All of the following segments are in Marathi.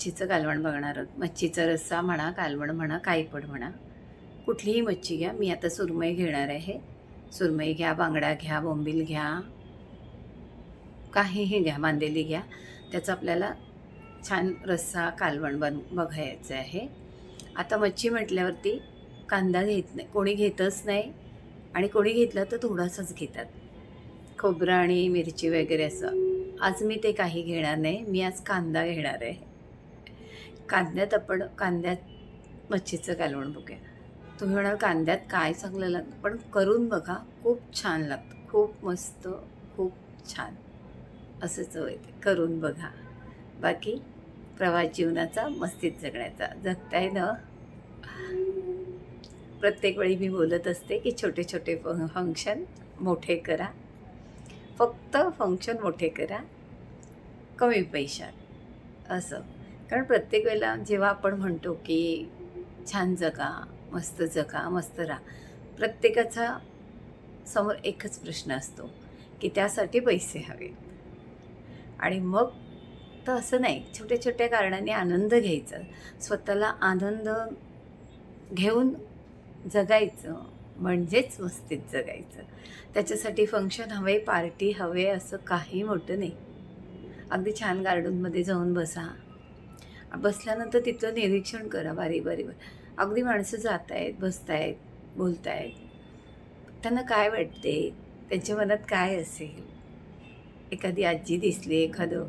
मच्छीचं कालवण बघणार आहोत. मच्छीचा रस्सा म्हणा कालवण म्हणा कायपड पण म्हणा. कुठलीही मच्छी घ्या. मी आता सुरमई घेणार आहे. सुरमई घ्या बांगडा घ्या बोंबील घ्या. काहीही घ्या मांदेली घ्या. त्याचा आपल्याला छान रस्सा कालवण बन बघायचं आहे. आता मच्छी म्हटल्यावरती कांदा घेत नाही. कोणी घेतच नाही. आणि कोणी घेतलं तर थोडासाच घेतात. खोबरं आणि मिरची वगैरे असं. आज मी ते काही घेणार नाही. मी आज कांदा घेणार आहे. कांद्यात आपण कांद्यात मच्छीचं कालवण बघूया. तुम्ही म्हणाल कांद्यात काय चांगलं लागतं? पण करून बघा खूप छान लागतं. खूप मस्त खूप छान. असं चव येते. करून बघा. बाकी प्रवास जीवनाचा मस्तीत जगण्याचा. जगताय ना? प्रत्येक वेळी मी बोलत असते की छोटे छोटे फंक्शन मोठे करा. फक्त फंक्शन मोठे करा. कमी पैशात. असं. कारण प्रत्येक वेळेला जेव्हा आपण म्हणतो की छान जगा मस्त जगा मस्त राहा प्रत्येकाचा समोर एकच प्रश्न असतो की त्यासाठी पैसे हवे आणि मग तर असं नाही छोट्या छोट्या कारणाने आनंद घ्यायचा. स्वतःला आनंद घेऊन जगायचं म्हणजेच मस्तीत जगायचं. त्याच्यासाठी फंक्शन हवे पार्टी हवे असं काही मोठं नाही. अगदी छान गार्डनमध्ये जाऊन बसा. बसल्यानंतर तिथलं निरीक्षण करा बारी बारी अगदी माणसं जात आहेत बसत आहेत बोलत आहेत त्यांना काय वाटते? त्यांच्या मनात काय असेल? एखादी आजी दिसली एखादं.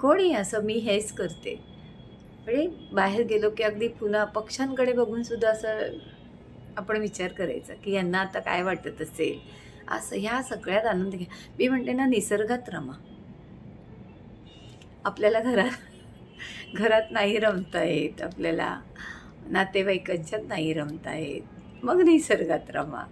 कोणी असं? मी हेच करते. म्हणजे बाहेर गेलो की अगदी पुन्हा पक्ष्यांकडे बघूनसुद्धा असं आपण विचार करायचा की यांना आता काय वाटत असेल? असं ह्या सगळ्यात आनंद घ्या. मी म्हणते ना निसर्गात रमा. आपल्याला घरात घरात नाही रमता येत आपल्याला. नातेवाईकांच्यात नाही रमता येत मग निसर्गात रमा.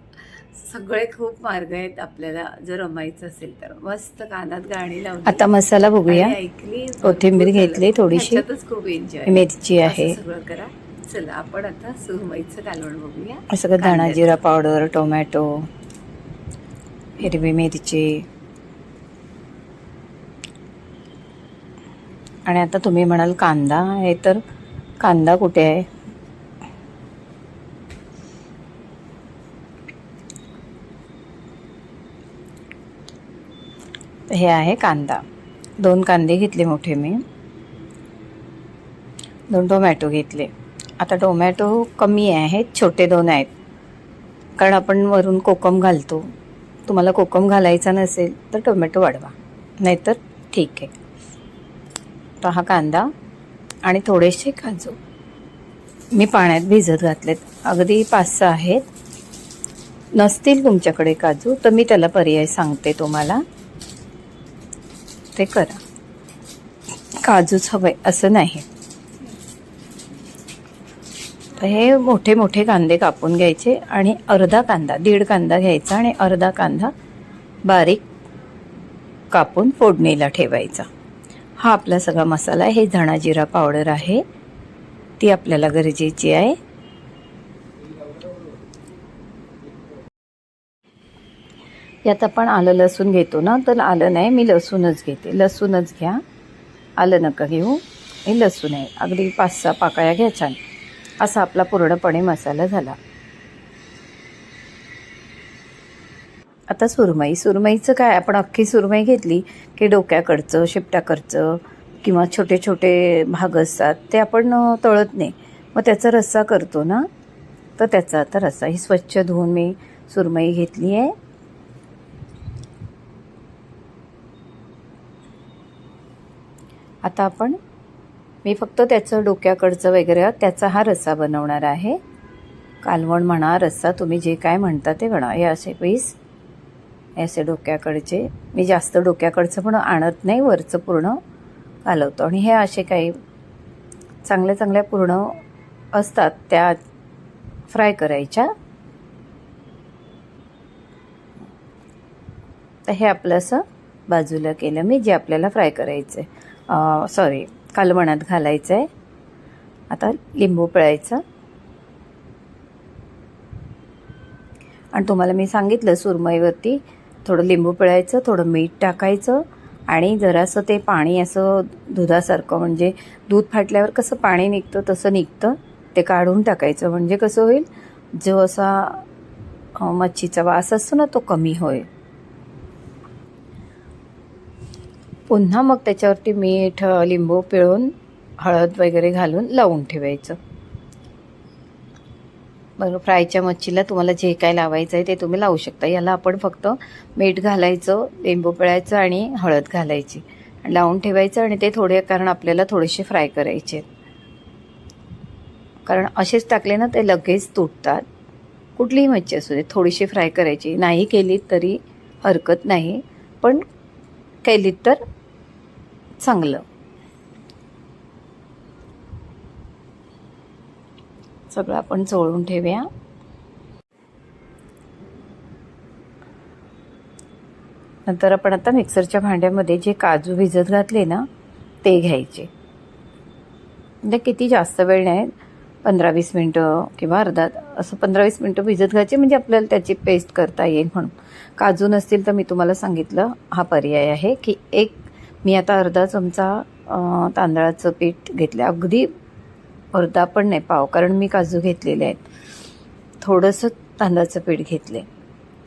सगळे खूप मार्ग आहेत आपल्याला. जर रमायचं असेल तर. मस्त कानात गाणी लावली. आता मसाला बघूया. ऐकली. कोथिंबीर घेतली. थोडीशी. खूप एन्जॉय मिरची आहे. सगळं करा. चला आपण आता सुरमईचं कालवण बघूया. असं का धणा जिरा पावडर टोमॅटो हिरवी मिरची आणि आता तुम्ही म्हणाल कांदा आहे तर कांदा कुठे आहे? हे आहे कांदा. दोन कांदे घेतले मोठे मी. दोन टोमॅटो घेतले. आता टोमॅटो कमी आहेत छोटे दोन आहेत. कारण आपण वरून कोकम घालतो. तुम्हाला कोकम घालायचा नसेल तर टोमॅटो वाढवा. नाहीतर ठीक आहे. तर हा कांदा आणि थोडेसे काजू. मी पाण्यात भिजत घातलेत. अगदी पाच सहा आहेत. नसतील तुमच्याकडे काजू तर मी त्याला पर्याय सांगते तुम्हाला. ते करा. काजूच हवंय असं नाही. तर हे मोठे मोठे कांदे कापून घ्यायचे आणि अर्धा कांदा दीड कांदा घ्यायचा आणि अर्धा कांदा बारीक कापून फोडणीला ठेवायचा. हा आपला सगळा मसाला हे धणा जिरा पावडर आहे. ती आपल्याला गरजेची आहे. यात आपण आलं लसूण घेतो ना तर आलं नाही. मी लसूणच घेते. लसूणच घ्या. आलं नका घेऊ. हे लसूण आहे. अगदी पाच सहा पाकळ्या घ्या छान. असा आपला पूर्णपणे मसाला झाला. आता सुरमई. सुरमईचं काय आपण अख्खी सुरमई घेतली की डोक्याकडचं शिपटाकडचं किंवा छोटे छोटे भाग असतात ते आपण तळत नाही. मग त्याचा रस्सा करतो ना? तर त्याचा आता रस्सा. ही स्वच्छ धुवून मी सुरमई घेतली आहे. आता आपण मी फक्त त्याचं डोक्याकडचं वगैरे त्याचा हा रस्सा बनवणार आहे. कालवण म्हणा रस्सा तुम्ही जे काय म्हणता ते म्हणा हे असे पीस असे डोक्याकडचे. मी जास्त डोक्याकडचं पण आणत नाही वरचं पूर्ण घालवतो. आणि हे असे काही चांगल्या चांगल्या पूर्ण असतात त्या फ्राय करायच्या. तर हे आपलं असं बाजूला केलं मी जे आपल्याला फ्राय करायचं आहे सॉरी कालवणात घालायचं आहे आता लिंबू पिळायचं. आणि तुम्हाला मी सांगितलं सुरमईवरती थोडं लिंबू पिळायचं थोडं मीठ टाकायचं आणि जरासं ते पाणी असं दुधासारखं म्हणजे दूध फाटल्यावर कसं पाणी निघतं तसं निघतं. ते काढून टाकायचं. म्हणजे कसं होईल? जो असा मच्छीचा वास असतो ना तो कमी होईल. पुन्हा मग त्याच्यावरती मीठ लिंबू पिळून हळद वगैरे घालून लावून ठेवायचं. बरं फ्रायच्या मच्छीला तुम्हाला जे काय लावायचं आहे ते तुम्ही लावू शकता. याला आपण फक्त मीठ घालायचं लिंबू पिळायचं आणि हळद घालायची. आणि लावून ठेवायचं आणि ते थोडे कारण आपल्याला थोडेसे फ्राय करायचे कारण असेच टाकले ना ते लगेच तुटतात. कुठलीही मच्छी असू दे थोडीशी फ्राय करायची. नाही केली तरी हरकत नाही पण केलीत तर चांगलं. सगळं आपण चोळून ठेवूया. नंतर आपण आता मिक्सरच्या भांड्यामध्ये जे काजू भिजत घातले ना ते घ्यायचे. म्हणजे किती जास्त वेळ नाही पंधरा वीस मिनटं किंवा अर्धा असं पंधरा वीस मिनटं भिजत घ्यायचे म्हणजे आपल्याला त्याची पेस्ट करता येईल म्हणून. काजू नसतील तर मी तुम्हाला सांगितलं हा पर्याय आहे की एक मी आता अर्धा चमचा तांदळाचं पीठ घेतलं. अगदी अर्धा पण नाही पाव कारण मी काजू घेतलेले आहेत. थोडंसं तांदळाचं पीठ घेतले.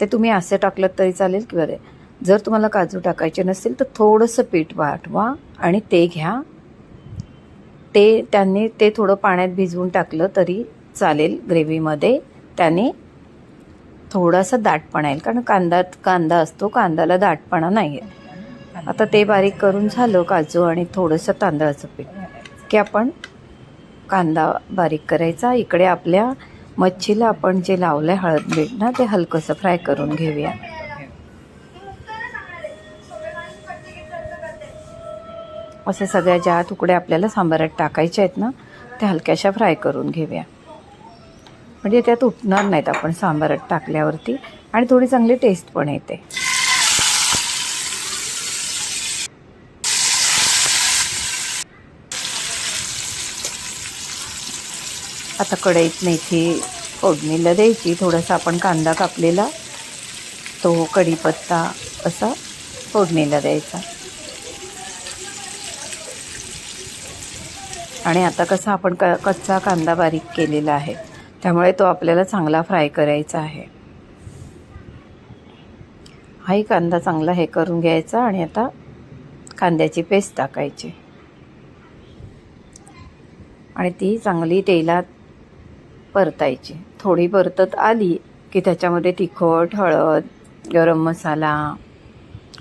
ते तुम्ही असं टाकलं तरी चालेल किंवा बरे. जर तुम्हाला काजू टाकायचे नसतील तर थोडंसं पीठ वाटवा आणि ते घ्या. ते त्यांनी ते थोडं पाण्यात भिजवून टाकलं तरी चालेल ग्रेव्हीमध्ये. त्याने थोडासा दाटपणा येईल कारण कांदा कांदा असतो कांद्याला दाटपणा नाही आहे आता ते बारीक करून झालं काजू आणि थोडंसं तांदळाचं पीठ की आपण कांदा बारीक करायचा. इकडे आपल्या मच्छीला आपण जे लावलं आहे हळद मीठ ना ते हलकंसं फ्राय करून घेऊया. असे सगळ्या ज्या तुकडे आपल्याला सांबारात टाकायच्या आहेत ना त्या हलक्याशा फ्राय करून घेऊया. म्हणजे त्या तुटणार नाहीत आपण सांबारात टाकल्यावरती. आणि थोडी चांगली टेस्ट पण येते. आता कढईत मेथी फोडणीला द्यायची. थोडासा आपण कांदा कापलेला तो कढीपत्ता असा फोडणीला द्यायचा. आणि आता कसा आपण क कच्चा कांदा बारीक केलेला आहे त्यामुळे तो आपल्याला चांगला फ्राय करायचा आहे. हाही कांदा चांगला हे करून घ्यायचा आणि आता कांद्याची पेस्ट टाकायची. आणि ती चांगली तेलात परतायची. थोडी परतत आली की त्याच्यामध्ये तिखट हळद गरम मसाला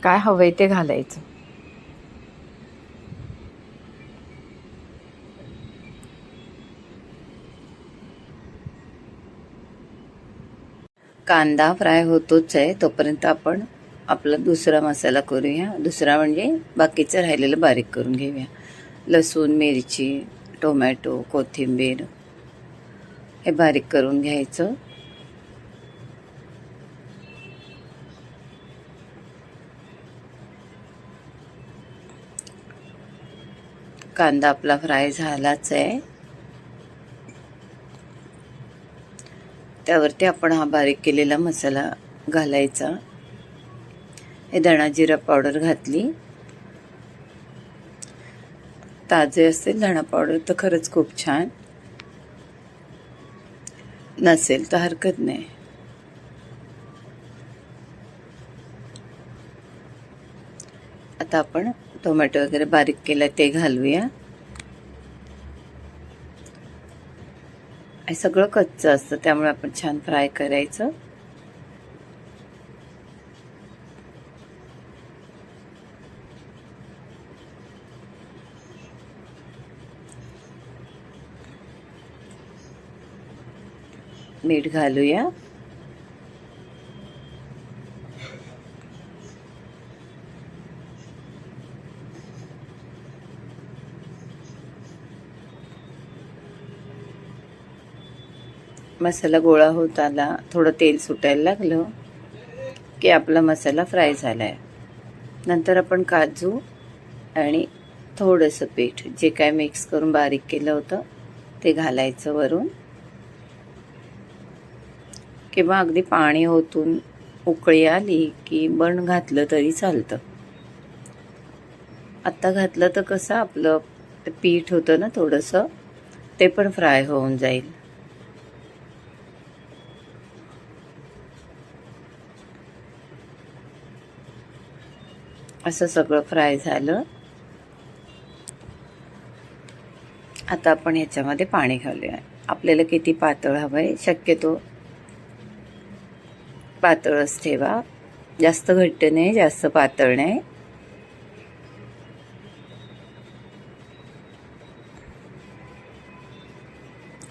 काय हवंय ते घालायचं. कांदा फ्राय होतोच आहे तोपर्यंत आपण आपला दुसरा मसाला करूया. दुसरा म्हणजे बाकीचं राहिलेलं बारीक करून घेऊया. लसूण मिरची टोमॅटो कोथिंबीर हे बारीक करून घ्यायचं. कांदा आपला फ्राय झालाच आहे. त्यावरती आपण हा बारीक केलेला मसाला घालायचा. हे धणा जिरा पावडर घातली. ताजे असते धणा पावडर तर खरंच खूप छान. नसेल तर हरकत नाही. आता आपण टोमॅटो वगैरे बारीक केलं ते घालूया. हे सगळं कच्चं असतं त्यामुळे आपण छान फ्राय करायचं. मीठ घालूया. मसाला गोळा होत आला थोडं तेल सुटायला लागलं की आपला मसाला फ्राय झाला आहे नंतर आपण काजू आणि थोडंसं पीठ जे काय मिक्स करून बारीक केलं होतं ते घालायचं वरून. किंवा अगदी पाणी ओतून उकळी आली की बण घातलं तरी चालतं. आत्ता घातलं तर कसं आपलं पीठ होतं ना थोडंसं ते पण फ्राय होऊन जाईल. असं सगळं फ्राय झालं. आता आपण ह्याच्यामध्ये पाणी घालूया. आपल्याला किती पातळ हवं आहे शक्यतो पातळच ठेवा जास्त घट्ट नाही जास्त पातळ नाही.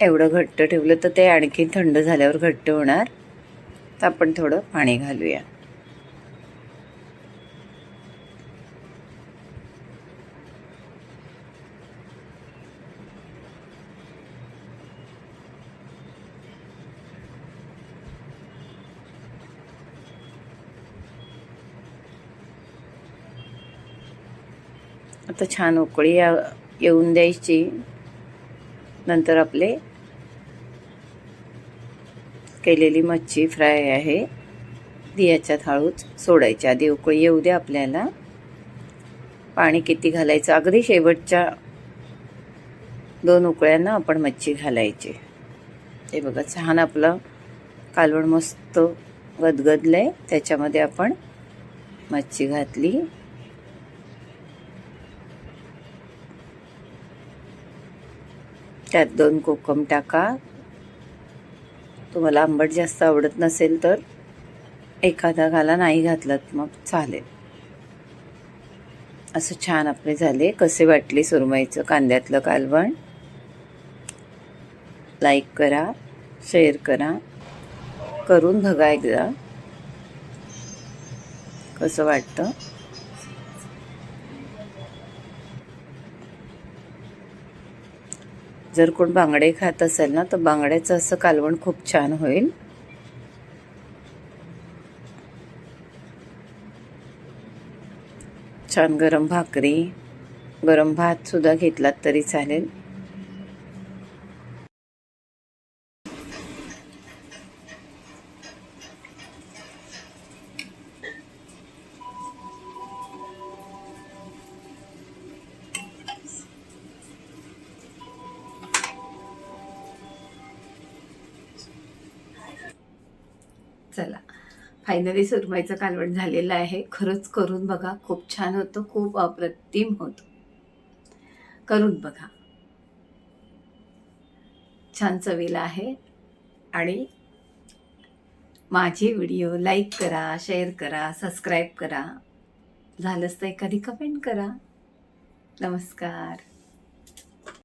एवढं घट्ट ठेवलं तर ते आणखी थंड झाल्यावर घट्ट होणार. तर आपण थोडं पाणी घालूया. आता छान उकळी येऊन द्यायची. नंतर आपले केलेली मच्छी फ्राय आहे. ती याच्यात हळूच सोडायची. आधी उकळी येऊ द्या आपल्याला. पाणी किती घालायचं? अगदी शेवटच्या दोन उकळ्यांना आपण मच्छी घालायची. हे बघा छान आपलं कालवण मस्त गदगदलं आहे त्याच्यामध्ये आपण मच्छी घातली. त्यात दोन कोकम टाका. तुम्हाला आंबट जास्त आवडत नसेल तर एखादा घाला नाही घातलात मग चालेल. असं छान आपले झाले. कसे वाटले सुरमईचं कांद्यातलं कालवण? लाईक करा शेअर करा. करून बघा एकदा. कसं वाटतं? जर कोण बांगडे खात असेल ना तर बांगड्याचं असं कालवण खूप छान होईल. छान गरम भाकरी गरम भात सुद्धा घेतलात तरी चालेल. चला. फायनली सुरमईचं कालवण झालेलं आहे. खरंच करून बघा खूप छान होतं खूप अप्रतिम होतं. करून बघा. छान चवीला आहे आणि माझे व्हिडिओ लाईक करा शेअर करा सबस्क्राईब करा. झालंच तर एखादी कमेंट करा. नमस्कार.